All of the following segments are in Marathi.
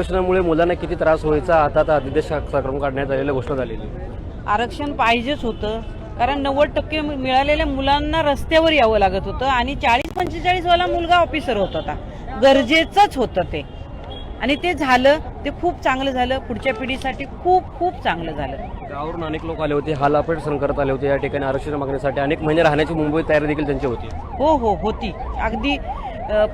आरक्षणामुळे मुलांना किती त्रास व्हायचा? आता तर अध्यादेश काढण्यात आलेल्या घोषणा झालेली आरक्षण पाहिजेच होतं. कारण नव्वद टक्के मिळालेल्या मुलांना रस्त्यावर यावं लागत होतं आणि चाळीस पंचेचाळीस वाला मुलगा ऑफिसर होत होता. गरजेचंच होतं ते. आणि ते झालं ते खूप चांगलं झालं. पुढच्या पिढीसाठी खूप खूप चांगलं झालं. गावावरून अनेक लोक आले होते. हाल अपेट सहन करत आले होते. या ठिकाणी आरक्षण मागण्यासाठी अनेक महिने राहण्याची मुंबईत तयारी देखील त्यांची होती. हो हो होती. अगदी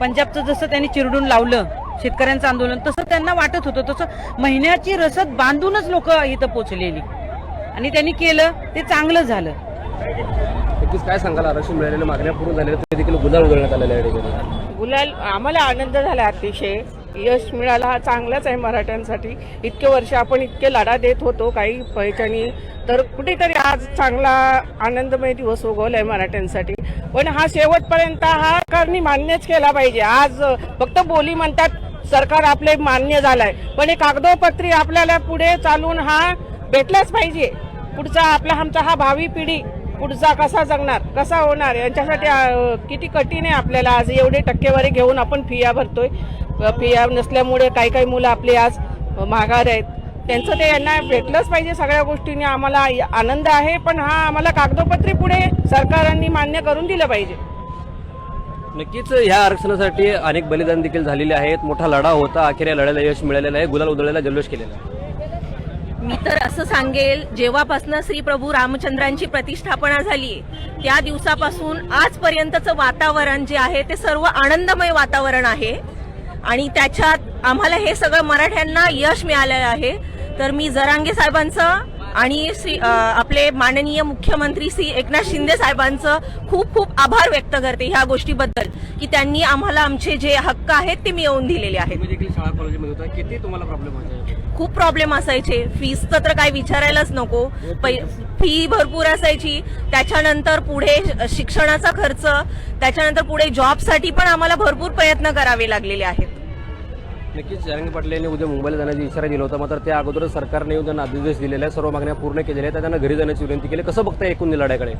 पंजाबचं जसं त्यांनी चिरडून लावलं शेतकऱ्यांचं आंदोलन तसं त्यांना वाटत होतं. तसं महिन्याची रसद बांधूनच लोक इथं पोचलेली. आणि त्यांनी केलं ते चांगलं झालं. नक्कीच काय सांगाल? आरक्षण मिळालेल्या मागण्या पूर्ण झालेल्या तरी देखील उधळण्यात आहे या ठिकाणी गुलाल आम्हाला आनंद झाला अतिशय. यश मिळाला हा चांगलाच आहे मराठ्यांसाठी. इतके वर्ष आपण इतके लढा देत होतो काही पैशानी तर कुठेतरी आज चांगला आनंदमय दिवस उगवलाय मराठ्यांसाठी. पण हा शेवटपर्यंत हा सरकारनी मान्यच केला पाहिजे. आज फक्त बोली म्हणतात सरकार आपले मान्य झालंय. पण हे कागदोपत्री आपल्याला पुढे चालून हा भेटलाच पाहिजे. पुढचा आपला आमचा हा भावी पिढी पुढचा कसा जगणार कसा होणार यांच्यासाठी किती कठीण आहे आपल्याला आज एवढे टक्केवारी घेऊन आपण फिया भरतोय. फिया नसल्यामुळे काही काही मुलं आपली आज माघार आहेत. त्यांचं ते यांना भेटलंच पाहिजे सगळ्या गोष्टींनी. आम्हाला आनंद आहे पण हा आम्हाला कागदोपत्री पुढे सरकारांनी मान्य करून दिलं पाहिजे. नक्कीच ह्या आरक्षणासाठी अनेक बलिदान देखील झालेले आहेत. मोठा लढा होता. अखेर या लढ्याला यश मिळालेलं आहे. गुलाल उधळलेला जल्लोष केलेला आहे. मी तर असं सांगेल जेव्हापासून श्री प्रभू रामचंद्रांची प्रतिष्ठापना झाली त्या दिवसापासून आजपर्यंतचं वातावरण जे आहे ते सर्व आनंदमय वातावरण आहे. आणि त्याच्यात आम्हाला हे सगळं मराठ्यांना यश मिळालेलं आहे. तर मी जरांगे साहेबांचं आणि श्री आपले माननीय मुख्यमंत्री श्री एकनाथ शिंदे साहेबांचं खूप खूप आभार व्यक्त करते ह्या गोष्टीबद्दल की त्यांनी आम्हाला आमचे जे हक्क आहेत ते मिळवून दिलेले आहेत. खूप प्रॉब्लेम असायचे. फीसचं तर काय विचारायलाच नको. पै- फी भरपूर असायची. त्याच्यानंतर पुढे शिक्षणाचा खर्च त्याच्यानंतर पुढे जॉबसाठी पण आम्हाला भरपूर प्रयत्न करावे लागलेले आहेत. नक्कीच जरंगे पाटील यांनी उद्या मुंबईला जाण्याचा इशारा दिला होता. मात्र त्या अगोदर सरकारने येऊन त्यांना आदेश दिलेला आहे सर्व मागण्या पूर्ण केलेल्या आहेत. त्यांना घरी जाण्याची विनंती केली. कसं बघताय एकूण लढ्याकडे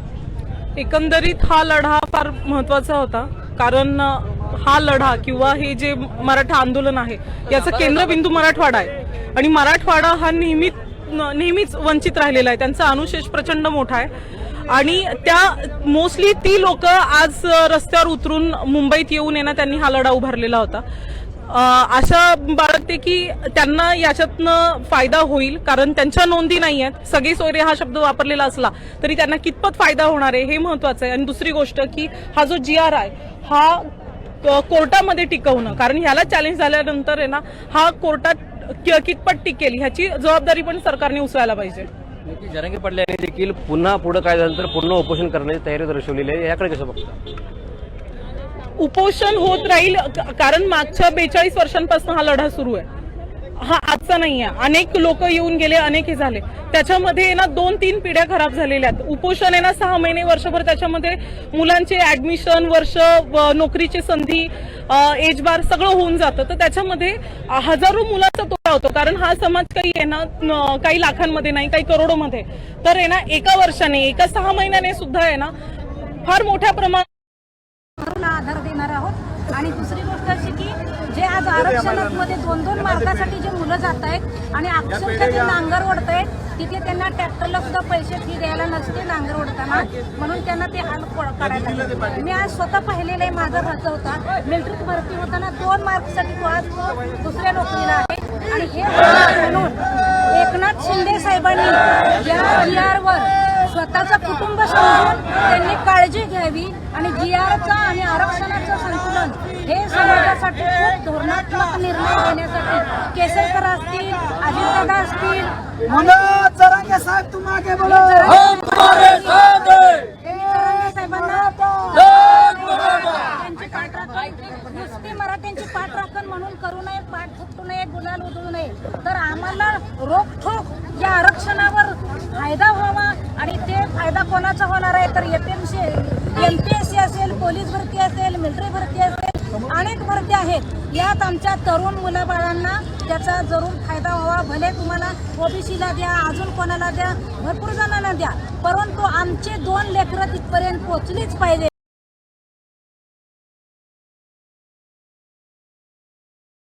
एकंदरीत हा लढा फार महत्त्वाचा होता. कारण हा लढा किंवा हे जे मराठा आंदोलन आहे याचं केंद्रबिंदू मराठवाडा आहे. आणि मराठवाडा हा नेहमी नेहमीच वंचित राहिलेला आहे. त्यांचा अनुशेष प्रचंड मोठा आहे. आणि त्या मोस्टली ती लोक आज रस्त्यावर उतरून मुंबईत येऊन येणं त्यांनी हा लढा उभारलेला होता. आशा बाळगते की त्यांना याच्यातनं फायदा होईल कारण त्यांच्या नोंदी नाही आहेत. सगळे सोयरे हा शब्द वापरलेला असला तरी त्यांना कितपत फायदा होणार आहे हे महत्वाचं आहे. आणि दुसरी गोष्ट की हा जो जी आर आहे हा कोर्टामध्ये टिकवणं कारण ह्याला चॅलेंज झाल्यानंतर आहे ना हा कोर्टात कितपत टिकेल ह्याची जबाबदारी पण सरकारने उचलायला पाहिजे. जरंगी पडल्याने देखील पुन्हा पुढे काय झालं तर पूर्ण उपोषण करण्याची तयारी दर्शवलेली आहे. याकडे कसं बघता? उपोषण होत राहील कारण मागच्या बेचाळीस वर्षांपासून हा लढा सुरू आहे. हा आजचा नाही आहे. अनेक लोक येऊन गेले अनेक हे झाले. त्याच्यामध्ये ना दोन तीन पिढ्या खराब झालेल्या आहेत. उपोषण आहे ना सहा महिने वर्षभर त्याच्यामध्ये मुलांचे ऍडमिशन वर्ष व नोकरीची संधी एज बार सगळं होऊन जातं. तर त्याच्यामध्ये हजारो मुलांचा तोटा होतो. कारण हा समाज काही आहे ना काही लाखांमध्ये नाही काही करोडोमध्ये. तर आहे ना एका वर्षाने एका सहा महिन्याने सुद्धा आहे ना फार मोठ्या प्रमाणात आणि दुसरी गोष्ट अशी की जे आज आरक्षणामध्ये दोन दोन मार्कासाठी जे मुलं जात आहेत आणि अक्षरशः ते नांगर ओढत आहेत तिथे त्यांना ट्रॅक्टरला सुद्धा पैसे फी द्यायला नसते नांगर ओढताना. म्हणून त्यांना ते हाल काढायला. मी आज स्वतः पाहिलेलं आहे माझा भाचा होता. मिलिटरीत भरती होताना दोन मार्कसाठी तो आज दुसऱ्या नोकरीला आहे. आणि हे म्हणून एकनाथ शिंदे साहेबांनी या स्वतःचं कुटुंब समजून त्यांनी काळजी घ्यावी आणि जी आरचं आणि आरक्षणाचं संतुलन हे समाजासाठी खूप धोरणात्मक निर्णय घेण्यासाठी केसरकर असतील अजितदादा असतील. मनोज जरांगे साहब बोलो. पाठराखण नुसती मराठ्यांची पाठराखण म्हणून करू नये पाठ फुटू नये गुलाल उधळू नये. तर आम्हाला रोखठोक या आरक्षणावर फायदा व्हावा आणि ते फायदा कोणाचा होणार आहे तर एपीएमसी एमपीएससी असेल पोलीस भरती असेल मिलिटरी भरती असेल अनेक भरती आहेत. यात आमच्या तरुण मुलाबाळांना त्याचा जरूर फायदा व्हावा. भले तुम्हाला ओबीसीला द्या अजून कोणाला द्या भरपूर जणांना द्या परंतु आमचे दोन लेकरं तिथपर्यंत पोचलीच पाहिजे.